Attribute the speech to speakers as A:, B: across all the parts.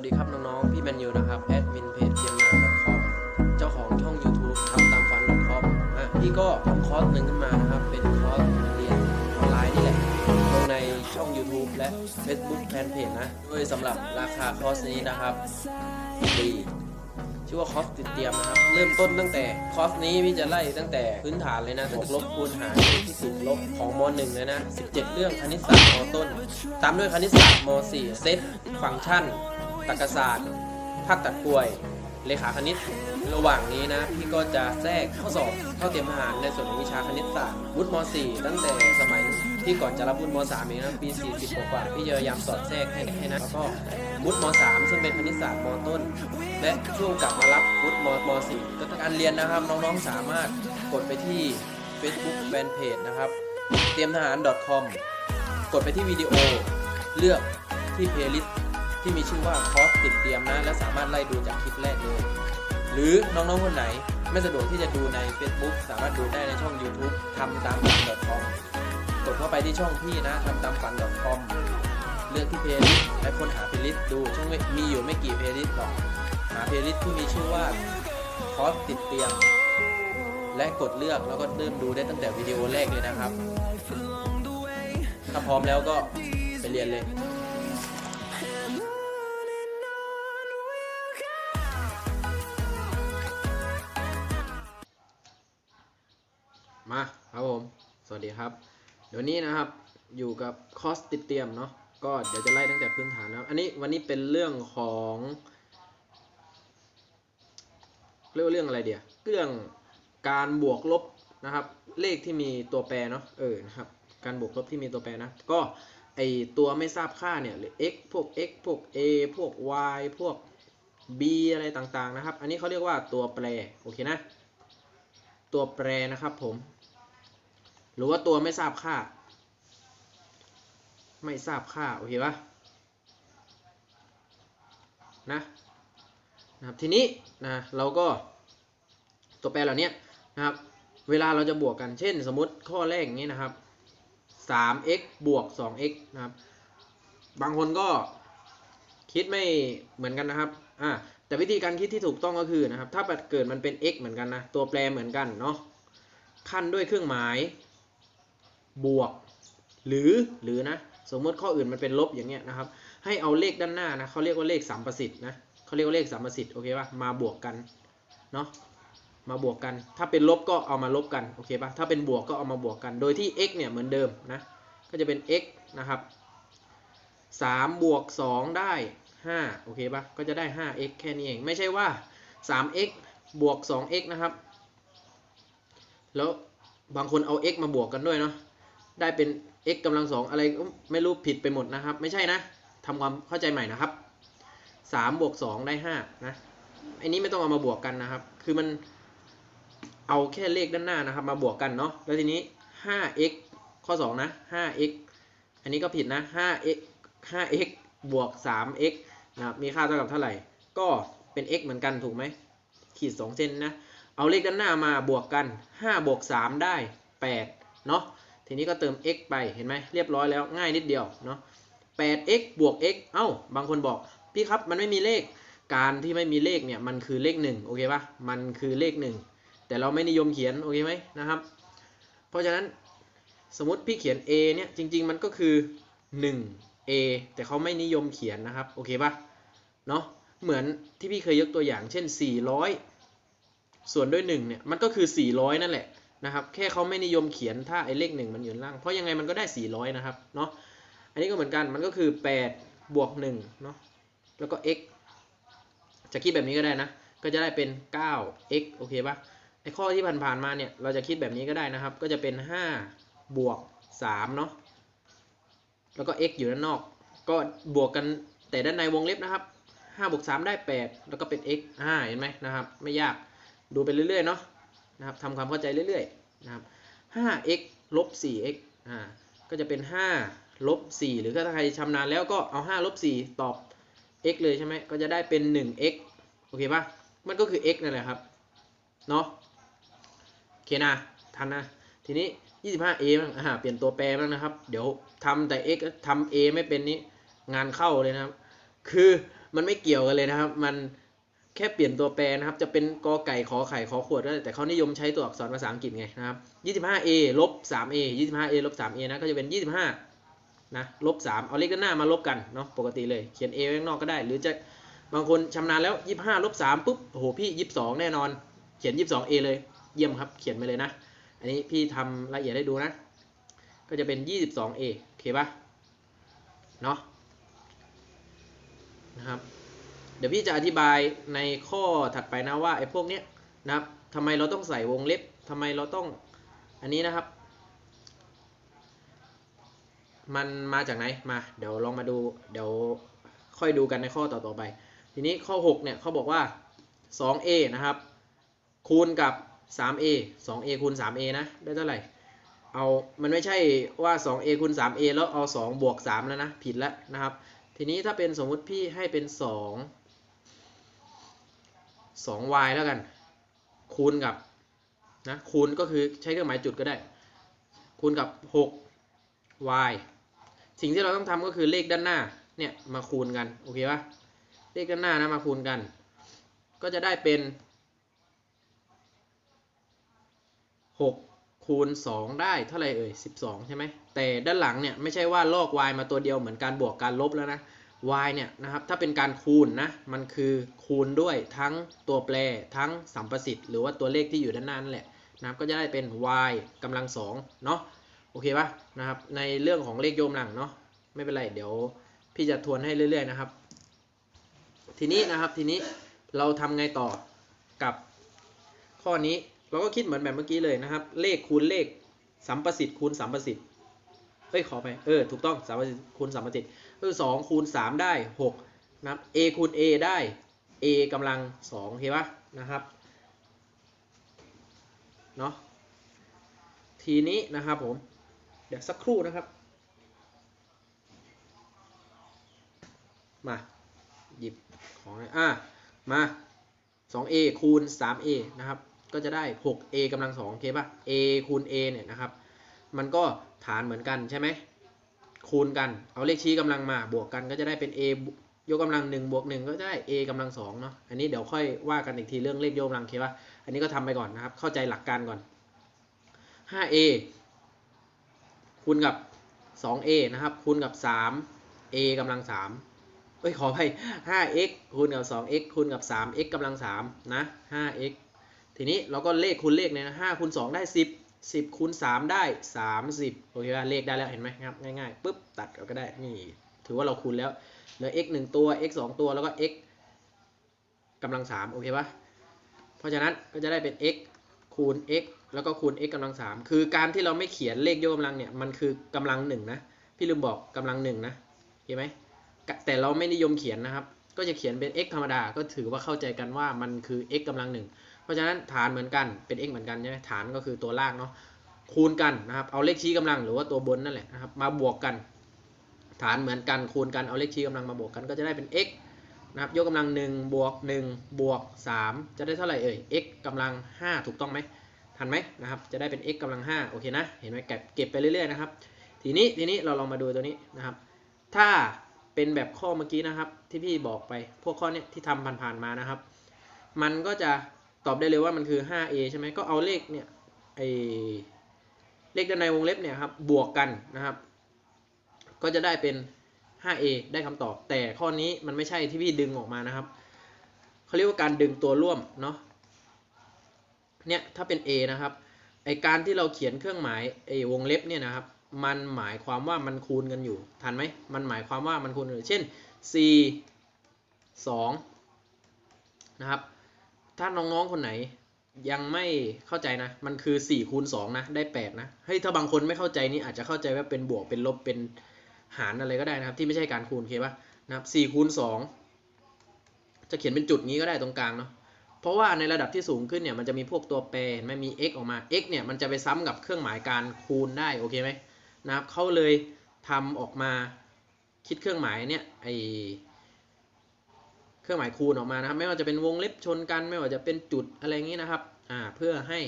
A: วัสดีครับน้องๆ พี่แมนยูนะครับแอดมินเพจเกียร์มา .com เจ้าของช่อง YouTube ทำตามฝัน .com อะพี่ก็ทำคอร์สหนึ่งขึ้นมานะครับ เป็นคอร์สเรียนออนไลน์นี่แหละลงในช่อง YouTube และ Facebook Fanpage นะโดยสำหรับราคาคอร์สนี้นะครับฟรีชื่อว่าคอร์สติดเตรียมนะครับ เริ่มต้นตั้งแต่คอร์สนี้พี่จะไล่ตั้งแต่พื้นฐานเลยนะบวกลบคูณหารที่ติดลบของม .1 เลยนะ 17 เรื่องคณิตศาสตร์มต้น ตามด้วยคณิตศาสตร์ม .4 เซตฟังก์ชัน ตรรกศาสตร์ ภาคตัดกล้วย เลขาคณิต ระหว่างนี้นะ พี่ก็จะแทรกข้อสอบเข้าเตรียมทหารในส่วนของวิชาคณิตศาสตร์วุฒิม .4 ตั้งแต่สมัยที่ก่อนจะรับวุฒิม .3 เองนะปี 40กว่าพี่จะพยายามสอดแทรกให้ให้นะแล้วก็วุฒิม .3 ซึ่งเป็นคณิตศาสตร์มต้น และช่วงกลับมารับวุฒิมม .4 ก็การเรียนนะครับน้องๆสามารถกดไปที่ Facebook Fanpage นะครับเตรียมทหาร .com กดไปที่วิดีโอ เลือกที่เพลย์ลิสต์ ที่มีชื่อว่าคอร์สติดเตรียมนะ และสามารถไล่ดูจากคลิปแรกเลยหรือน้องๆคนไหนไม่สะดวกที่จะดูใน Facebook สามารถดูได้ในช่อง YouTube ทำตามฝัน .com กดเข้าไปที่ช่องพี่นะทำตามฝัน .com เลือกที่เพลย์ลิสต์และค้นหาเพลย์ลิสต์ดูช่องม่มีอยู่ไม่กี่เพลย์ลิสต์หรอกหาเพลย์ลิสต์ที่มีชื่อว่าคอร์สติดเตรียม และกดเลือกแล้วก็เริ่มดูได้ตั้งแต่วิดีโอแรกเลยนะครับถ้าพร้อมแล้วก็ไปเรียนเลย วัสดีครับ เดี๋ยวนี้นะครับอยู่กับคอสติดเตรียมเนาะก็เดี๋ยวจะไล่ตั้งแต่พื้นฐานนะครับ อันนี้วันนี้เป็นเรื่องของเรียกว่าเรื่องอะไรเดียวเรื่องการบวกลบนะครับ เลขที่มีตัวแปรเนาะเออนะครับการบวกลบที่มีตัวแปรนะ ก็ไอตัวไม่ทราบค่าเนี่ยหรือ x พวก x พวก a พวก y พวก b อะไรต่างๆนะครับ อันนี้เขาเรียกว่าตัวแปรโอเคนะ ตัวแปรนะครับผม หรือว่าตัวไม่ทราบค่า ไม่ทราบค่า โอเคปะนะนะครับทีนี้นะเราก็ตัวแปรเหล่านี้นะครับ เวลาเราจะบวกกันเช่น สมมติข้อแรกอย่างนี้นะครับ 3x บวก 2x นะครับ บางคนก็คิดไม่เหมือนกันนะครับอ่าแต่วิธีการคิดที่ถูกต้องก็คือนะครับ ถ้าเกิดมันเป็น x เหมือนกันนะ ตัวแปรเหมือนกันเนาะ ขั้นด้วยเครื่องหมาย บวก หรือหรือนะ สมมติข้ออื่นมันเป็นลบอย่างเงี้ยนะครับ ให้เอาเลขด้านหน้านะเขาเรียกว่าเลขสามประสิทธิ์นะเขาเรียกว่าเลขสามประสิทธิ์โอเคป่ะมาบวกกันเนาะมาบวกกัน ถ้าเป็นลบก็เอามาลบกันโอเคป่ะถ้าเป็นบวกก็เอามาบวกกัน โดยที่ x เนี่ยเหมือนเดิมนะก็จะเป็น x นะครับ3บวก2ได้5โอเคป่ะก็จะได้ 5x แค่นี้เองไม่ใช่ว่า 3x บวก 2x นะครับ แล้วบางคนเอา x มาบวกกันด้วยเนาะ ได้เป็น x กำลังสองอะไรก็ไม่รู้ผิดไปหมดนะครับ ไม่ใช่นะทำความเข้าใจใหม่นะครับ3บวก2ได้5นะอันนี้ไม่ต้องเอามาบวกกันนะครับ คือมันเอาแค่เลขด้านหน้านะครับ มาบวกกันเนาะแล้วทีนี้ 5x ข้อ 2 นะ 5x อันนี้ก็ผิดนะ 5x 5x บวก 3x นะครับ มีค่าเท่ากับเท่าไหร่ ก็เป็น x เหมือนกันถูกไหม ขีด 2 เส้นนะ เอาเลขด้านหน้ามาบวกกัน 5 บวก 3 ได้ 8 เนาะ ทีนี้ก็เติม x ไปเห็นไหมเรียบร้อยแล้วง่ายนิดเดียวเนาะ 8x บวก x เอ้า บางคนบอก พี่ครับมันไม่มีเลข การที่ไม่มีเลขเนี่ยมันคือเลข1โอเคปะมันคือเลข 1 แต่เราไม่นิยมเขียนโอเคไหมนะครับ เพราะฉะนั้นสมมติพี่เขียน a เนี่ยจริง ๆ มันก็คือ 1 a แต่เขาไม่นิยมเขียนนะครับโอเคปะเนาะเหมือนที่พี่เคยยกตัวอย่างเช่น 400 ส่วนด้วย1เนี่ยมันก็คือ 400 นั่นแหละ นะครับ แค่เขาไม่นิยมเขียนถ้าไอ้เลข1มันอยู่ล่าง เพราะยังไงมันก็ได้ 400 นะครับ เนาะ อันนี้ก็เหมือนกัน มันก็คือ 8 บวก1เนาะ แล้วก็ x จะคิดแบบนี้ก็ได้นะ ก็จะได้เป็น 9x โอเคปะไอ้ข้อที่ผ่านๆมาเนี่ย เราจะคิดแบบนี้ก็ได้นะครับ ก็จะเป็น 5 บวก 3 เนาะ แล้วก็ x อยู่ด้านนอก ก็บวกกันแต่ด้านในวงเล็บนะครับ5บวก3ได้ 8 แล้วก็เป็น x อ่าเห็นไหมนะครับ ไม่ยาก ดูไปเรื่อยๆ เนาะนะครับทำความเข้าใจเรื่อยๆ นะครับ 5x ลบ 4x อ่า ก็จะเป็น 5 ลบ 4 หรือถ้าใครชำนาญแล้วก็เอา 5 ลบ 4 ตอบ x เลยใช่ไหม ก็จะได้เป็น 1x โอเคปะมันก็คือ x นั่นแหละครับ เนาะโอเคนะ ทันนะ ทีนี้ 25a บ้างอ่าเปลี่ยนตัวแปรบ้างนะครับ เดี๋ยวทำแต่ x ทำ a ไม่เป็นนี้งานเข้าเลยนะครับ คือมันไม่เกี่ยวกันเลยนะครับ มัน แค่เปลี่ยนตัวแปรนะครับ จะเป็นกอไก่ขอไข่ขอขวดก็ได้แต่เขานิยมใช้ตัวอักษรภาษาอังกฤษไงนะครับ 25a ลบ 3a 25a ลบ 3a นะก็จะเป็น 25นะลบ 3 เอาเลขด้านหน้ามาลบกันเนาะปกติเลยเขียน a ไว้ข้างนอกก็ได้ หรือจะบางคนชำนาญแล้ว 25ลบ3ปุ๊บโอ้โหพี่ 22 แน่นอน เขียน 22a เลยเยี่ยมครับเขียนไปเลยนะ อันนี้พี่ทำละเอียดให้ดูนะ ก็จะเป็น 22a โอเคปะเนาะนะครับ เดี๋ยวพี่จะอธิบายในข้อถัดไปนะว่าไอ้พวกเนี้ยนะครับทำไมเราต้องใส่วงเล็บทำไมเราต้องอันนี้นะครับ มันมาจากไหนมาเดี๋ยวลองมาดูเดี๋ยวค่อยดูกันในข้อต่อๆไป ทีนี้ข้อ 6 เนี่ยเขาบอกว่า 2a นะครับ คูณกับ 3a 2a คูณ 3a นะ ได้เท่าไหร่ เอา มันไม่ใช่ว่า 2a คูณ 3a แล้วเอา 2 บวก 3 แล้วนะ ผิดแล้วนะครับ ทีนี้ถ้าเป็นสมมุติพี่ให้เป็น 2 2y แล้วกัน คูณกับนะคูณก็คือใช้เครื่องหมายจุดก็ได้ คูณกับ 6y สิ่งที่เราต้องทำก็คือเลขด้านหน้าเนี่ยมาคูณกันโอเคปะเลขด้านหน้านะมาคูณกัน ก็จะได้เป็น 6 คูณ 2 ได้เท่าไหร่เอ่ย12 ใช่ไหมแต่ด้านหลังเนี่ยไม่ใช่ว่าลอก y มาตัวเดียวเหมือนการบวกการลบแล้วนะ y เนี่ยนะครับถ้าเป็นการคูณนะมันคือคูณด้วยทั้งตัวแปรทั้งสัมประสิทธิ์หรือว่าตัวเลขที่อยู่ด้านหน้านั่นแหละนะครับก็จะได้เป็น y กำลังสองเนาะโอเคปะนะครับในเรื่องของเลขโยมหลังเนาะไม่เป็นไรเดี๋ยวพี่จะทวนให้เรื่อยๆนะครับ ทีนี้นะครับทีนี้เราทำไงต่อกับข้อนี้เราก็คิดเหมือนแบบเมื่อกี้เลยนะครับ เลขคูณเลขสัมประสิทธิ์คูณสัมประสิทธิ์ เฮ้ยขอไป เออ ถูกต้องสัมสิทธิ์คูณสัมประสิทธิ์ก็คือสองคูณสามได้หกนะครับ a คูณ a ได้ a กำลังสองโอเคปะนะครับ เนาะทีนี้นะครับผม เดี๋ยวสักครู่นะครับ มา หยิบของเลยอะ มา 2a คูณ 3a นะครับ ก็จะได้ 6a กำลัง2โอเคป่ะ a คูณ a เนี่ยนะครับ มันก็ฐานเหมือนกันใช่ไหมคูณกันเอาเลขชี้กำลังมาบวกกันก็จะได้เป็น a ยกกำลัง1บวก1ก็จะได้ a กำลัง2เนาะอันนี้เดี๋ยวค่อยว่ากันอีกทีเรื่องเลขยกกำลังเคป่ะอันนี้ก็ทำไปก่อนนะครับ เข้าใจหลักการก่อน 5a คูณกับ 2a นะครับ คูณกับ 3a กำลัง3เอ้ยขอไป 5x คูณกับ 2x คูณกับ 3x กำลัง3นะ 5x ทีนี้เราก็เลขคูณเลขเนี่ยนะ5คูณ2ได้ 10 10คูณ3 ได้ 30 โอเคป่ะเลขได้แล้วเห็นไหมครับง่ายๆปุ๊บตัดก็ได้ นี่ ถือว่าเราคูณแล้ว เหลือ x 1 ตัว x 2 ตัวแล้วก็ x กำลัง 3 โอเคป่ะ เพราะฉะนั้นก็จะได้เป็น x คูณ x แล้วก็คูณ x กำลัง 3 คือการที่เราไม่เขียนเลขยกกำลังเนี่ย มันคือกำลังหนึ่งนะ พี่ลืมบอกกำลังหนึ่งนะเห็นไหม แต่เราไม่นิยมเขียนนะครับ ก็จะเขียนเป็น x ธรรมดา ก็ถือว่าเข้าใจกันว่ามันคือ x กำลังหนึ่ง ราะฉะนั้นฐานเหมือนกันเป็น x เหมือนกันใช่ไหมฐานก็คือตัวล่างเนาะคูณกันนะครับเอาเลขชี้กำลังหรือว่าตัวบนนั่นแหละนะครับมาบวกกัน ฐานเหมือนกันคูณกันเอาเลขชี้กำลังมาบวกกันก็จะได้เป็น x นะครับยกกำลัง1บวก1บวก3จะได้เท่าไหร่เอ่ย x กำลัง 5 ถูกต้องไหมทันไหมนะครับจะได้เป็น x กำลัง 5 โอเคนะเห็นไหมเก็บเก็บไปเรื่อยๆนะครับทีนี้ทีนี้เราลองมาดูตัวนี้นะครับ ถ้าเป็นแบบข้อเมื่อกี้นะครับที่พี่บอกไปพวกข้อนี้ที่ทำผ่านๆมานะครับ มันก็จะ ตอบได้เลยว่ามันคือ 5a ใช่ไหมก็เอาเลขเนี่ยไอเลขด้านในวงเล็บเนี่ยครับบวกกันนะครับ ก็จะได้เป็น 5a ได้คำตอบ แต่ข้อนี้มันไม่ใช่ที่พี่ดึงออกมานะครับเขาเรียกว่าการดึงตัวร่วมเนาะเนี่ยถ้าเป็น a นะครับไอการที่เราเขียนเครื่องหมายไอวงเล็บเนี่ยนะครับ มันหมายความว่ามันคูณกันอยู่ทันไหมมันหมายความว่ามันคูณกันอยู่เช่น c 2นะครับ ถ้าน้องๆคนไหนยังไม่เข้าใจนะ มันคือ4คูณ2นะ ได้ 8 นะ เฮ้ย ถ้าบางคนไม่เข้าใจนี่อาจจะเข้าใจว่าเป็นบวก เป็นลบ เป็นหารอะไรก็ได้นะครับ ที่ไม่ใช่การคูณโอเคปะนะครับ4คูณ2จะเขียนเป็นจุดนี้ก็ได้ตรงกลางเนาะ เพราะว่าในระดับที่สูงขึ้นเนี่ย มันจะมีพวกตัวแปรไม่มี x ออกมา x เนี่ย มันจะไปซ้ำกับเครื่องหมายการคูณได้ โอเคไหมนะครับเขาเลยทำออกมาคิดเครื่องหมายเนี่ย ไอ ครื่องหมายคูณออกมานะครับ ไม่ว่าจะเป็นวงเล็บชนกัน ไม่ว่าจะเป็นจุดอะไรอย่างนี้นะครับ อ่า เพื่อให้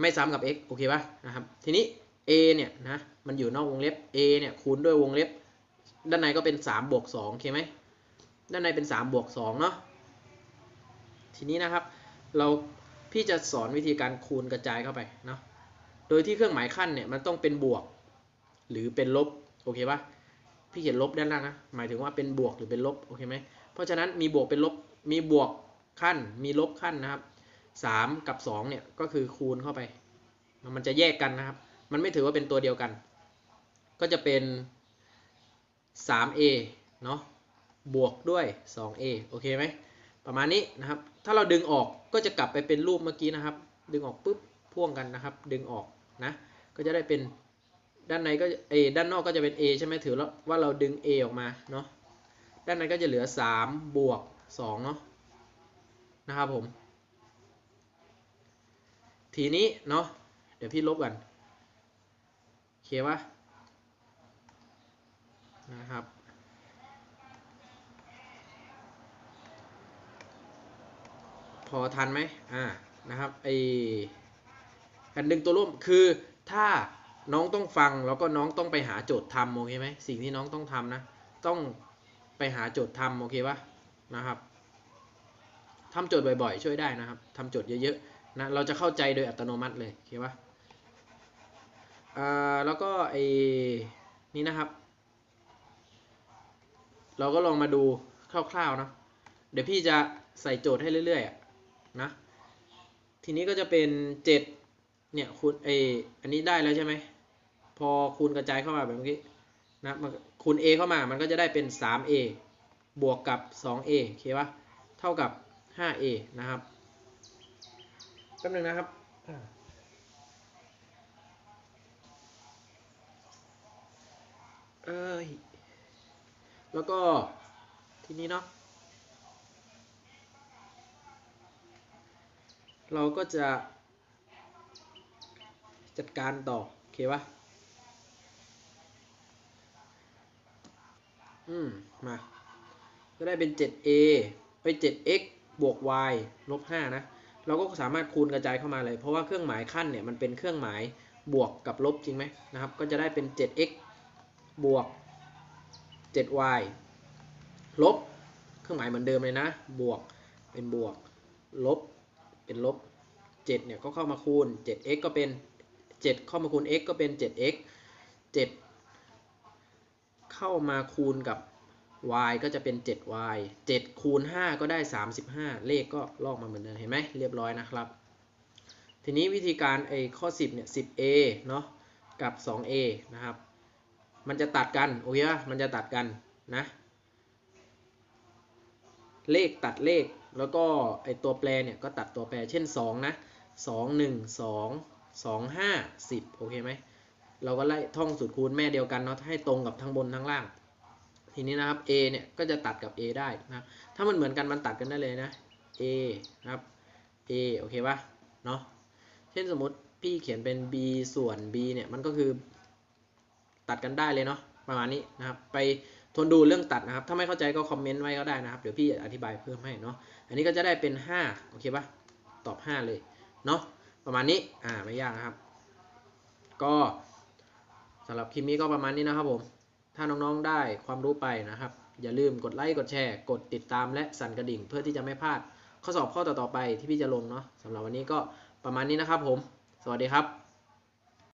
A: ไม่ซ้ำกับ x โอเคป่ะนะครับ ทีนี้ a เนี่ยนะ มันอยู่นอกวงเล็บ a เนี่ยคูณด้วยวงเล็บ ด้านในก็เป็น3บวก2โอเคไหม ด้านในเป็น3บวก2เนาะ ทีนี้นะครับ เราพี่จะสอนวิธีการคูณกระจายเข้าไปเนาะ โดยที่เครื่องหมายขั้นเนี่ยมันต้องเป็นบวก หรือเป็นลบ โอเคป่ะ พี่เขียนลบด้านล่างนะ หมายถึงว่าเป็นบวกหรือเป็นลบ โอเคไหม เพราะฉะนั้นมีบวกเป็นลบ มีบวกขั้น มีลบขั้นนะครับ 3 กับ 2 เนี่ย ก็คือคูณเข้าไป มันจะแยกกันนะครับ มันไม่ถือว่าเป็นตัวเดียวกัน ก็จะเป็น 3a เนาะบวกด้วย 2a โอเคไหม ประมาณนี้นะครับ ถ้าเราดึงออกก็จะกลับไปเป็นรูปเมื่อกี้นะครับ ดึงออกปุ๊บพ่วงกันนะครับ ดึงออกนะ ก็จะได้เป็น ด้านในก็เอด้านนอกก็จะเป็น a ใช่ไหมถือว่าเราดึง a ออกมาเนาะด้านในก็จะเหลือ 3 บวก2เนาะนะครับผม ทีนี้เนาะเดี๋ยวพี่ลบกันโอเควะนะครับพอทันไหมอ่า นะครับ ไอการดึงตัวร่วม คือ ถ้า น้องต้องฟังแล้วก็น้องต้องไปหาโจทย์ทำโอเคไหมสิ่งที่น้องต้องทำนะ ต้องไปหาโจทย์ทำโอเคปะนะครับทำโจทย์บ่อยๆ ช่วยได้นะครับทำโจทย์เยอะๆนะเราจะเข้าใจโดยอัตโนมัติเลยโอเคปะอ่าแล้วก็ไอ้นี่นะครับ เราก็ลองมาดูคร่าวๆนะเดี๋ยวพี่จะใส่โจทย์ให้เรื่อยๆนะทีนี้ก็จะเป็น 7เนี่ยคูณเออันนี้ได้แล้วใช่ไหม พอคูณกระจายเข้ามาแบบเมื่อกี้นะคูณ a เข้ามามันก็จะได้เป็น 3a บวกกับ 2a โอเคปะเท่ากับ 5a นะครับแป๊บนึงนะครับเอ้ยแล้วก็ทีนี้เนาะเราก็จะจัดการต่อโอเคปะ อืมมา ก็ได้เป็น 7a ไป 7x บวก y ลบ 5 นะ เราก็สามารถคูณกระจายเข้ามาเลย เพราะว่าเครื่องหมายขั้นเนี่ยมันเป็นเครื่องหมายบวกกับลบจริงไหมนะครับ ก็จะได้เป็น 7x บวก 7y ลบ เครื่องหมายเหมือนเดิมเลยนะ บวก เป็นบวก ลบ เป็นลบ 7 เนี่ยก็เข้ามาคูณ 7x ก็เป็น 7 เข้ามาคูณ x ก็เป็น 7x 7 เข้ามาคูณกับ y ก็จะเป็น 7y 7 คูณ 5 ก็ได้ 35 เลขก็ลอกมาเหมือนเดิมเห็นไหมเรียบร้อยนะครับ ทีนี้วิธีการไอ้ข้อ 10 เนี่ย 10a เนาะกับ 2a นะครับ มันจะตัดกันโอเคป่ะมันจะตัดกันนะ เลขตัดเลขแล้วก็ไอตัวแปรเนี่ยก็ตัดตัวแปรเช่น 2 นะ 2 1 2 2 5 10 โอเคไหม เราก็ไล่ท่องสูตรคูณแม่เดียวกันเนาะให้ตรงกับทั้งบนทั้งล่าง ทีนี้นะครับ a เนี่ยก็จะตัดกับ a ได้นะถ้ามันเหมือนกันมันตัดกันได้เลยนะ a นะครับ a โอเคปะเนาะเช่นสมมติพี่เขียนเป็น b ส่วน b เนี่ยมันก็คือ ตัดกันได้เลยเนาะประมาณนี้นะครับไปทนดูเรื่องตัดนะครับ ถ้าไม่เข้าใจก็คอมเมนต์ไว้ก็ได้นะครับ เดี๋ยวพี่อธิบายเพิ่มให้เนาะ อันนี้ก็จะได้เป็น 5 โอเคปะตอบ 5 เลย เนาะ ประมาณนี้ อ่า ไม่ยากนะครับ ก็ สำหรับคลิปนี้ก็ประมาณนี้นะครับผม ถ้าน้องๆได้ความรู้ไปนะครับ อย่าลืมกดไลค์กดแชร์ กดติดตามและสั่นกระดิ่ง เพื่อที่จะไม่พลาดข้อสอบข้อต่อๆไปที่พี่จะลงเนาะสำหรับวันนี้ก็ประมาณนี้นะครับผม สวัสดีครับ